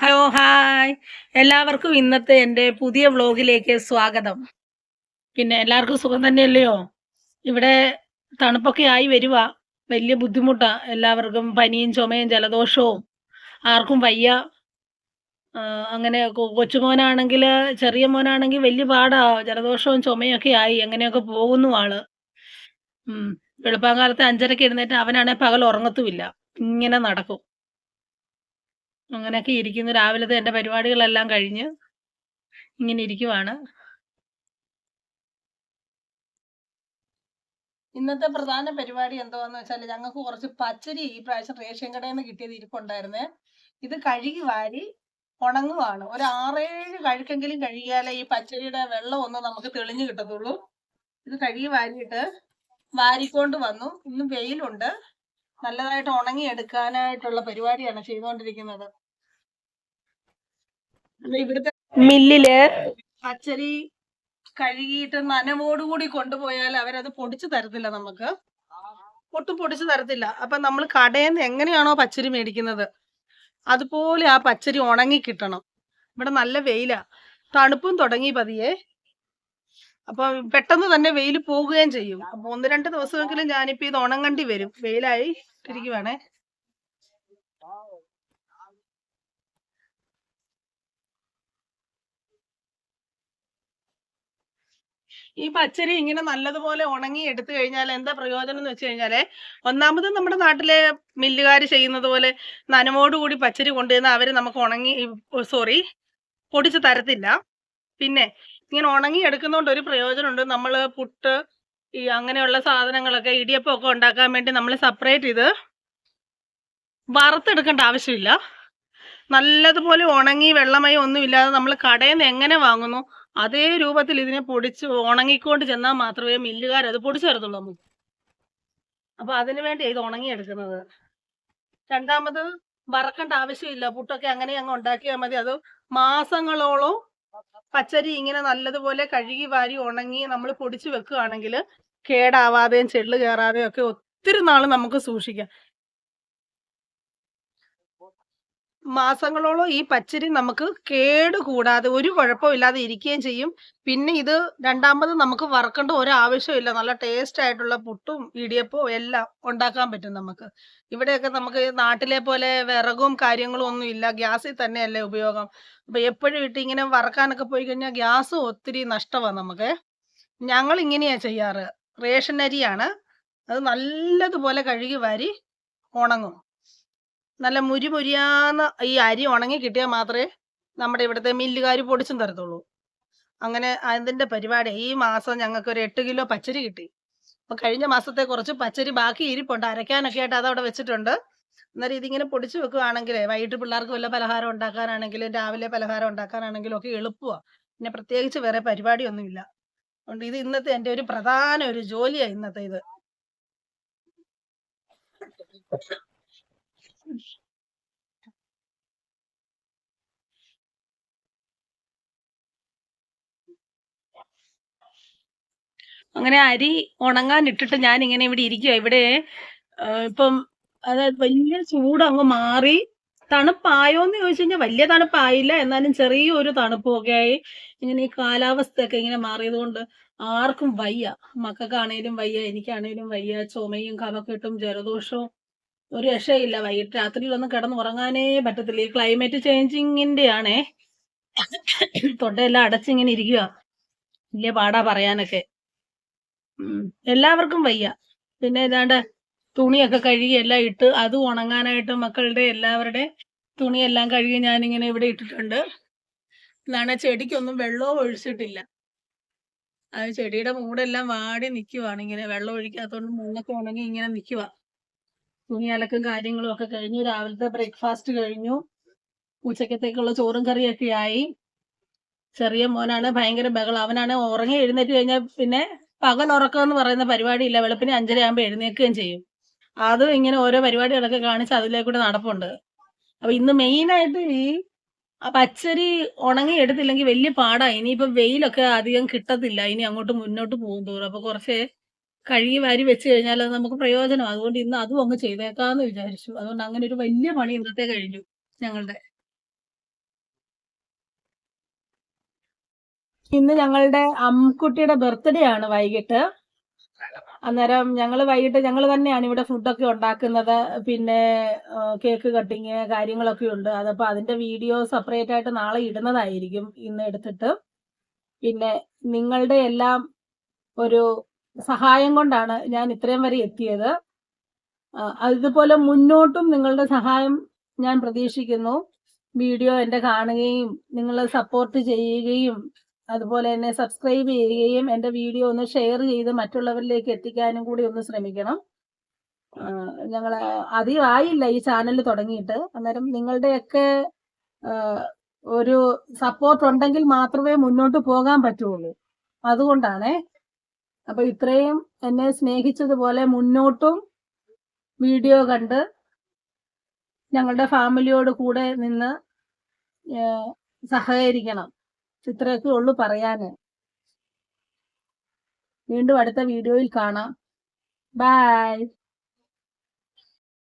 Hello hi. എല്ലാവർക്കും ഇന്നത്തെ എന്റെ പുതിയ വ്ളോഗിലേക്ക് സ്വാഗതം. പിന്നെ എല്ലാവർക്കും സുഖം തന്നെയല്ലയോ? ഇവിടെ തണുപ്പൊക്കെ ആയി വരുക വലിയ ബുദ്ധിമുട്ടാ. എല്ലാവർക്കും പനിയും ചുമയും ജലദോഷവും ആർക്കും വയ്യ. അങ്ങനെ കൊച്ചുമോനാണെങ്കിൽ ചെറിയ മോനാണെങ്കിൽ വലിയ പാടാ. ജലദോഷവും ചുമയും ഒക്കെ ആയി. എങ്ങനെയൊക്കെ പോകുന്നു ആൾ. വെളുപ്പാങ്കാലത്ത് അഞ്ചരക്ക് എഴുന്നേറ്റ് അവനാണെങ്കിൽ പകൽ ഉറങ്ങത്തുമില്ല. ഇങ്ങനെ നടക്കും. അങ്ങനെയൊക്കെ ഇരിക്കുന്നു. രാവിലത്തെ എന്റെ പരിപാടികളെല്ലാം കഴിഞ്ഞ് ഇങ്ങനെ ഇരിക്കുവാണ്. ഇന്നത്തെ പ്രധാന പരിപാടി എന്താന്ന് വെച്ചാൽ ഞങ്ങൾക്ക് കുറച്ച് പച്ചരി ഈ പ്രാവശ്യം റേഷൻ കടയിൽ നിന്ന് കിട്ടിയത് ഇരിപ്പുണ്ടായിരുന്നേ. ഇത് കഴുകി വാരി ഉണങ്ങുവാണ്. ഒരു ആറേഴ് കഴുക്കെങ്കിലും കഴുകിയാലേ ഈ പച്ചരിയുടെ വെള്ളം ഒന്ന് നമുക്ക് തെളിഞ്ഞു കിട്ടത്തുള്ളൂ. ഇത് കഴുകി വാരിയിട്ട് വാരിക്കൊണ്ട് വന്നു. ഇന്ന് വെയിലുണ്ട്. നല്ലതായിട്ട് ഉണങ്ങി എടുക്കാനായിട്ടുള്ള പരിപാടിയാണ് ചെയ്തുകൊണ്ടിരിക്കുന്നത്. ഇവിടുത്തെ മില്ലിൽ പച്ചരി കഴുകിയിട്ട് നനവോടുകൂടി കൊണ്ടുപോയാൽ അവരത് പൊടിച്ചു തരത്തില്ല നമുക്ക്. ഒട്ടും പൊടിച്ചു തരത്തില്ല. അപ്പൊ നമ്മൾ കടയിൽ നിന്ന് എങ്ങനെയാണോ പച്ചരി മേടിക്കുന്നത് അതുപോലെ ആ പച്ചരി ഉണങ്ങി കിട്ടണം. ഇവിടെ നല്ല വെയിലാ. തണുപ്പും തുടങ്ങി പതിയെ. അപ്പൊ പെട്ടെന്ന് തന്നെ വെയിൽ പോകുകയും ചെയ്യും. അപ്പൊ ഒന്ന് രണ്ട് ദിവസമെങ്കിലും ഞാനിപ്പോ ഇത് ഉണങ്ങണ്ടി വരും. വെയിലായി ഇരിക്കുവാണേ. ഈ പച്ചരി ഇങ്ങനെ നല്ലതുപോലെ ഉണങ്ങി എടുത്തു കഴിഞ്ഞാൽ എന്താ പ്രയോജനം എന്ന് വെച്ച് കഴിഞ്ഞാൽ ഒന്നാമത് നമ്മുടെ നാട്ടിലെ മില്ലുകാർ ചെയ്യുന്നത് പോലെ നനവോടുകൂടി പച്ചരി കൊണ്ടുവന്ന് അവർ നമുക്ക് ഉണങ്ങി സോറി പൊടിച്ച് തരത്തില്ല. പിന്നെ ഇങ്ങനെ ഉണങ്ങി എടുക്കുന്നതുകൊണ്ട് ഒരു പ്രയോജനമുണ്ട്. നമ്മൾ പുട്ട് ഈ അങ്ങനെയുള്ള സാധനങ്ങളൊക്കെ ഇടിയപ്പം ഒക്കെ ഉണ്ടാക്കാൻ വേണ്ടി നമ്മൾ സെപ്പറേറ്റ് ഇത് വറുത്തെടുക്കേണ്ട ആവശ്യമില്ല. നല്ലതുപോലെ ഉണങ്ങി വെള്ളമയം ഒന്നും ഇല്ലാതെ നമ്മൾ കടയിൽ നിന്ന് എങ്ങനെ വാങ്ങുന്നു അതേ രൂപത്തിൽ ഇതിനെ പൊടിച്ച് ഉണങ്ങിക്കൊണ്ട് ചെന്നാൽ മാത്രമേ മില്ലുകാർ അത് പൊടിച്ചു തരത്തുള്ളൂ നമുക്ക്. അപ്പൊ അതിനു വേണ്ടി ഇത് ഉണങ്ങിയെടുക്കുന്നത്. രണ്ടാമത് വറക്കേണ്ട ആവശ്യമില്ല. പുട്ടൊക്കെ അങ്ങനെ അങ്ങ് ഉണ്ടാക്കിയാൽ മതി. അത് മാസങ്ങളോളം പച്ചരി ഇങ്ങനെ നല്ലതുപോലെ കഴുകി വാരി ഉണങ്ങി നമ്മൾ പൊടിച്ചു വെക്കുകയാണെങ്കിൽ കേടാവാതെയും ചെള്ളു കയറാതെയും ഒക്കെ ഒത്തിരി നാൾ നമുക്ക് സൂക്ഷിക്കാം. മാസങ്ങളോളം ഈ പച്ചരി നമുക്ക് കേട് കൂടാതെ ഒരു കുഴപ്പമില്ലാതെ ഇരിക്കുകയും ചെയ്യും. പിന്നെ ഇത് രണ്ടാമത് നമുക്ക് വറക്കേണ്ട ഒരു ആവശ്യമില്ല നല്ല ടേസ്റ്റ് ആയിട്ടുള്ള പുട്ടും ഇടിയപ്പവും എല്ലാം ഉണ്ടാക്കാൻ പറ്റും നമുക്ക്. ഇവിടെയൊക്കെ നമുക്ക് നാട്ടിലെ പോലെ വിറകും കാര്യങ്ങളും ഒന്നും ഇല്ല. ഗ്യാസിൽ തന്നെയല്ലേ ഉപയോഗം. അപ്പൊ എപ്പോഴും ഇട്ട് ഇങ്ങനെ വറക്കാനൊക്കെ പോയി കഴിഞ്ഞാൽ ഗ്യാസ് ഒത്തിരി നഷ്ടമാണ് നമുക്ക്. ഞങ്ങൾ ഇങ്ങനെയാ ചെയ്യാറ്. റേഷൻ അരിയാണ് അത് നല്ലതുപോലെ കഴുകി വാരി ഉണങ്ങും. നല്ല മുരിമുരിയാന്ന് ഈ അരി ഉണങ്ങി കിട്ടിയാൽ മാത്രമേ നമ്മുടെ ഇവിടുത്തെ മില്ലുകാർ പൊടിച്ചും തരത്തുള്ളൂ. അങ്ങനെ അതിന്റെ പരിപാടി ഈ മാസം ഞങ്ങൾക്ക് ഒരു എട്ട് കിലോ പച്ചരി കിട്ടി. അപ്പൊ കഴിഞ്ഞ മാസത്തെ കുറച്ച് പച്ചരി ബാക്കി ഇരിപ്പുണ്ട്. അരയ്ക്കാനൊക്കെ ആയിട്ട് അതവിടെ വെച്ചിട്ടുണ്ട്. അന്നേരം ഇതിങ്ങനെ പൊടിച്ചു വെക്കുകയാണെങ്കിൽ വൈകിട്ട് പിള്ളേർക്ക് വല്ല പലഹാരം ഉണ്ടാക്കാനാണെങ്കിലും രാവിലെ പലഹാരം ഉണ്ടാക്കാനാണെങ്കിലും ഒക്കെ എളുപ്പമാണ് പിന്നെ പ്രത്യേകിച്ച് വേറെ പരിപാടിയൊന്നുമില്ല. അതുകൊണ്ട് ഇത് ഇന്നത്തെ എന്റെ ഒരു പ്രധാന ഒരു ജോലിയാണ് ഇന്നത്തെ ഇത്. അങ്ങനെ അരി ഉണങ്ങാൻ ഇട്ടിട്ട് ഞാൻ ഇങ്ങനെ ഇവിടെ ഇരിക്കുക ഇവിടെ ഇപ്പം അതായത് വലിയ ചൂട് അങ്ങ് മാറി. തണുപ്പായോന്ന് ചോദിച്ചു കഴിഞ്ഞാൽ വലിയ തണുപ്പായില്ല. എന്നാലും ചെറിയൊരു തണുപ്പൊക്കെ ആയി. ഇങ്ങനെ ഈ കാലാവസ്ഥയൊക്കെ ഇങ്ങനെ മാറിയതുകൊണ്ട് ആർക്കും വയ്യ. മക്കൾക്കാണേലും വയ്യ എനിക്കാണേലും വയ്യ. ചുമയും കഫക്കെട്ടും ജലദോഷവും ഒരു രക്ഷയില്ല. വൈകിട്ട് രാത്രിയിലൊന്നും കിടന്നുറങ്ങാനേ പറ്റത്തില്ല. ഈ ക്ലൈമറ്റ് ചേഞ്ചിങ്ങിന്റെ ആണേ തൊണ്ടയെല്ലാം അടച്ചിങ്ങനെ ഇരിക്കുക വലിയ പാടാ പറയാനൊക്കെ. എല്ലാവർക്കും വയ്യ. പിന്നെ ഏതാണ്ട് തുണിയൊക്കെ കഴുകി എല്ലാം ഇട്ട് അത് ഉണങ്ങാനായിട്ട് മക്കളുടെ എല്ലാവരുടെ തുണിയെല്ലാം കഴുകി ഞാനിങ്ങനെ ഇവിടെ ഇട്ടിട്ടുണ്ട്. എന്നാണ് ചെടിക്കൊന്നും വെള്ളവും ഒഴിച്ചിട്ടില്ല. അത് ചെടിയുടെ മൂടെല്ലാം വാടി നിൽക്കുവാണ് ഇങ്ങനെ വെള്ളം ഒഴിക്കാത്തതുകൊണ്ട് മണ്ണൊക്കെ ഉണങ്ങി ഇങ്ങനെ നിൽക്കുക തുണി അലക്കും കാര്യങ്ങളും ഒക്കെ കഴിഞ്ഞു. രാവിലത്തെ ബ്രേക്ക്ഫാസ്റ്റ് കഴിഞ്ഞു. ഉച്ചക്കത്തേക്കുള്ള ചോറും കറിയൊക്കെ ആയി. ചെറിയ മോനാണ് ഭയങ്കര ബഹളം. അവനാണ് ഉറങ്ങി എഴുന്നേറ്റ് കഴിഞ്ഞാൽ പിന്നെ പകൽ ഉറക്കം എന്ന് പറയുന്ന പരിപാടിയില്ല വെളുപ്പിന് അഞ്ചര ആകുമ്പോൾ എഴുന്നേൽക്കുകയും ചെയ്യും. അതും ഇങ്ങനെ ഓരോ പരിപാടികളൊക്കെ കാണിച്ച് അതിലേക്കൂടെ നടപ്പുണ്ട്. അപ്പൊ ഇന്ന് മെയിനായിട്ട് ഈ ആ പച്ചരി ഉണങ്ങി എടുത്തില്ലെങ്കിൽ വലിയ പാടാണ് ഇനിയിപ്പോ വെയിലൊക്കെ അധികം കിട്ടത്തില്ല. ഇനി അങ്ങോട്ട് മുന്നോട്ട് പോകും തോറും. അപ്പൊ കുറച്ച് കഴുകി വാരി വെച്ച് കഴിഞ്ഞാൽ അത് നമുക്ക് പ്രയോജനം. അതുകൊണ്ട് ഇന്ന് അതും അങ്ങ് ചെയ്തേക്കാന്ന് വിചാരിച്ചു. അതുകൊണ്ട് അങ്ങനെ ഒരു വലിയ പണി ഇന്നത്തെ കഴിഞ്ഞു ഞങ്ങളുടെ. ഇന്ന് ഞങ്ങളുടെ അമ്മക്കുട്ടിയുടെ ബർത്ത്ഡേ ആണ് വൈകിട്ട്. അന്നേരം ഞങ്ങൾ വൈകിട്ട് ഞങ്ങൾ തന്നെയാണ് ഇവിടെ ഫുഡൊക്കെ ഉണ്ടാക്കുന്നത്. പിന്നെ കേക്ക് കട്ടിങ് കാര്യങ്ങളൊക്കെ ഉണ്ട്. അതപ്പോൾ അതിന്റെ വീഡിയോ സെപ്പറേറ്റ് ആയിട്ട് നാളെ ഇടുന്നതായിരിക്കും ഇന്ന് എടുത്തിട്ട്. പിന്നെ നിങ്ങളുടെ എല്ലാം ഒരു സഹായം കൊണ്ടാണ് ഞാൻ ഇത്രയും വരെ എത്തിയത്. അതുപോലെ മുന്നോട്ടും നിങ്ങളുടെ സഹായം ഞാൻ പ്രതീക്ഷിക്കുന്നു. വീഡിയോ എന്റെ കാണുകയും നിങ്ങൾ സപ്പോർട്ട് ചെയ്യുകയും അതുപോലെ തന്നെ സബ്സ്ക്രൈബ് ചെയ്യുകയും എന്റെ വീഡിയോ ഒന്ന് ഷെയർ ചെയ്ത് മറ്റുള്ളവരിലേക്ക് എത്തിക്കാനും കൂടി ഒന്ന് ശ്രമിക്കണം. ഞങ്ങൾ അധികം ആയില്ല ഈ ചാനൽ തുടങ്ങിയിട്ട്. അന്നേരം നിങ്ങളുടെയൊക്കെ ഒരു സപ്പോർട്ട് ഉണ്ടെങ്കിൽ മാത്രമേ മുന്നോട്ട് പോകാൻ പറ്റുള്ളൂ. അതുകൊണ്ടാണേ അപ്പൊ ഇത്രയും എന്നെ സ്നേഹിച്ചതുപോലെ മുന്നോട്ടും വീഡിയോ കണ്ട് ഞങ്ങളുടെ ഫാമിലിയോട് കൂടെ നിന്ന് സഹകരിക്കണം. ഇത്രയൊക്കെ ഉള്ളു പറയാന്. വീണ്ടും അടുത്ത വീഡിയോയിൽ കാണാം. ബൈ.